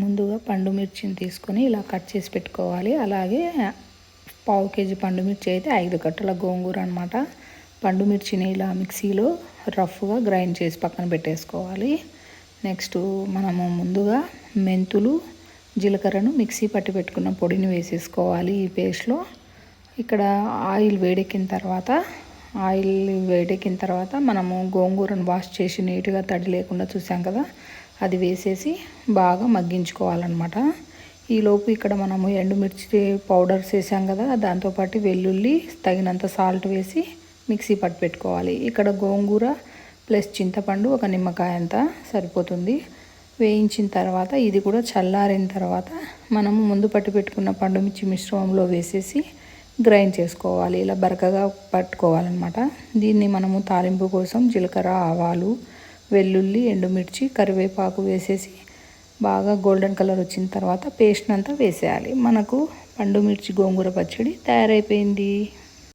ముందుగా పండు మిర్చిని తీసుకొని ఇలా కట్ చేసి పెట్టుకోవాలి. అలాగే పావు కేజీ పండు మిర్చి అయితే ఐదు కట్టల గోంగూర అనమాట పండు మిర్చిని ఇలా మిక్సీలో రఫ్గా గ్రైండ్ చేసి పక్కన పెట్టేసుకోవాలి. నెక్స్ట్ మనము ముందుగా మెంతులు జీలకర్రను మిక్సీ పట్టి పెట్టుకున్న పొడిని వేసేసుకోవాలి ఈ పేస్ట్లో. ఇక్కడ ఆయిల్ వేడెక్కిన తర్వాత ఆయిల్ వేడెక్కిన తర్వాత మనము గోంగూరను వాష్ చేసి నీట్గా తడి లేకుండా చూసాం కదా అది వేసేసి బాగా మగ్గించుకోవాలన్నమాట. ఈలోపు ఇక్కడ మనము ఎండుమిర్చి పౌడర్స్ వేసాం కదా దాంతోపాటు వెల్లుల్లి తగినంత సాల్ట్ వేసి మిక్సీ పట్టి పెట్టుకోవాలి. ఇక్కడ గోంగూర ప్లస్ చింతపండు ఒక నిమ్మకాయ అంతా సరిపోతుంది. వేయించిన తర్వాత ఇది కూడా చల్లారిన తర్వాత మనము ముందు పట్టి పెట్టుకున్న పండు మిర్చి మిశ్రమంలో వేసేసి గ్రైండ్ చేసుకోవాలి. ఇలా బరకగా పట్టుకోవాలన్నమాట. దీన్ని మనము తాలింపు కోసం జీలకర్ర ఆవాలు వెల్లుల్లి ఎండుమిర్చి కరివేపాకు వేసేసి బాగా గోల్డెన్ కలర్ వచ్చిన తర్వాత పేస్ట్ అంతా వేసేయాలి. మనకు పండు మిర్చి గోంగూర పచ్చడి తయారైపోయింది.